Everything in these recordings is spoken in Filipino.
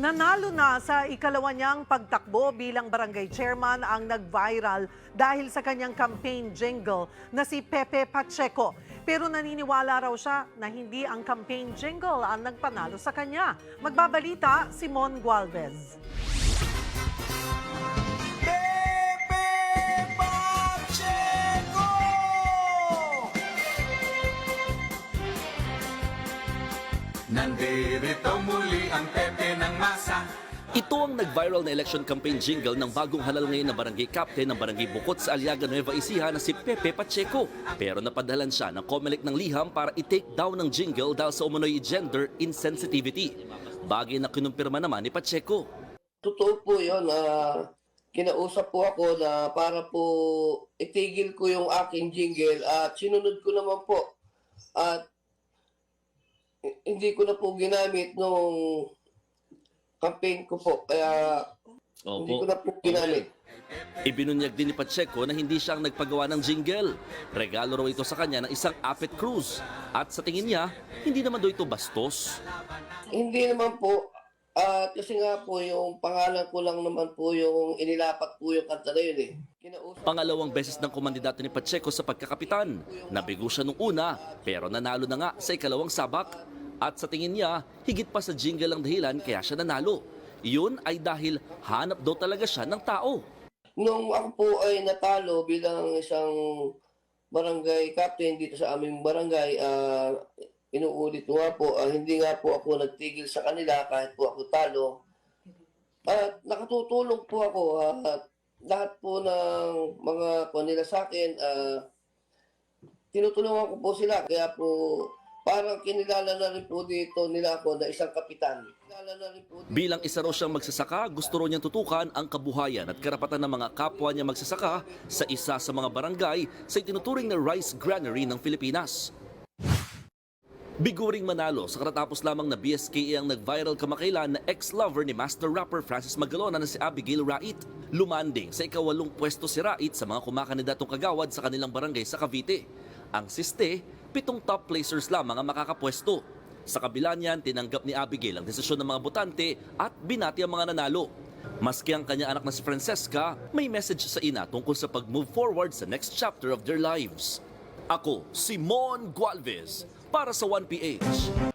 Nanalo na sa ikalawa niyang pagtakbo bilang barangay chairman ang nag-viral dahil sa kanyang campaign jingle na si Pepe Pacheco. Pero naniniwala raw siya na hindi ang campaign jingle ang nagpanalo sa kanya. Magbabalita si Mon Gualvez. Pepe Pacheco! Nandirito muli ang Pepe ng masa. Ito ang nag-viral na election campaign jingle ng bagong halal ngayon na barangay captain ng barangay Bukot sa Aliaga Nueva Ecija na si Pepe Pacheco. Pero napadalan siya ng Comelec ng liham para i-take down ng jingle dahil sa umunoy gender insensitivity. Bagay na kinumpirma naman ni Pacheco. Totoo po yun. ah kinausap po ako na para po itigil ko yung aking jingle at sinunod ko naman po. At hi- hindi ko na po ginamit nung campaign ko po. Kaya hindi ko na po ginamit. Ibinunyag din ni Pacheco na hindi siya ang nagpagawa ng jingle. Regalo raw ito sa kanya ng isang Apet Cruz. At sa tingin niya, hindi naman daw ito bastos. Hindi naman po. At kasi nga po yung pangalan ko lang naman po yung inilapat po yung kanta na yun eh. Kinausap Pangalawang beses ng komandidato ni Pacheco sa pagkakapitan. Nabigo siya nung una, pero nanalo na nga sa ikalawang sabak. At sa tingin niya, higit pa sa jingle ang dahilan kaya siya nanalo. Iyon ay dahil hanap daw talaga siya ng tao. Nung ako po ay natalo bilang isang barangay captain dito sa aming barangay, ah, inuulit ko nga po, ah, hindi nga po ako nagtigil sa kanila kahit po ako talo. At nakatutulong po ako ah, at lahat po ng mga po nila sa akin, ah, tinutulungan ko po sila. Kaya po parang kinilala na rin po dito nila ako na isang kapitan. Bilang isa raw siyang magsasaka, gusto raw niyang tutukan ang kabuhayan at karapatan ng mga kapwa niya magsasaka sa isa sa mga barangay sa itinuturing na rice granary ng Pilipinas. Biguring manalo sa katatapos lamang na BSKA ang nag-viral kamakailan na ex-lover ni master rapper Francis Magalona na si Abigail Rait. Lumanding sa ikawalong pwesto si Rait sa mga kumakandidatong kagawad sa kanilang barangay sa Cavite. Ang siste, pitong top placers lamang ang makakapwesto. Sa kabila niyan, tinanggap ni Abigail ang desisyon ng mga botante at binati ang mga nanalo. Maski ang kanya anak na si Francesca, may message sa ina tungkol sa pag-move forward sa next chapter of their lives. Ako, Simon Gualvez, para sa 1PH.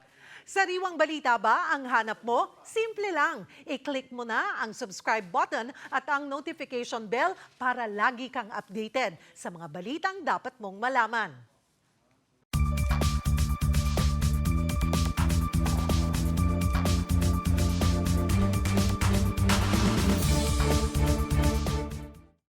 Sariwang balita ba ang hanap mo? Simple lang. I-click mo na ang subscribe button at ang notification bell para lagi kang updated sa mga balitang dapat mong malaman.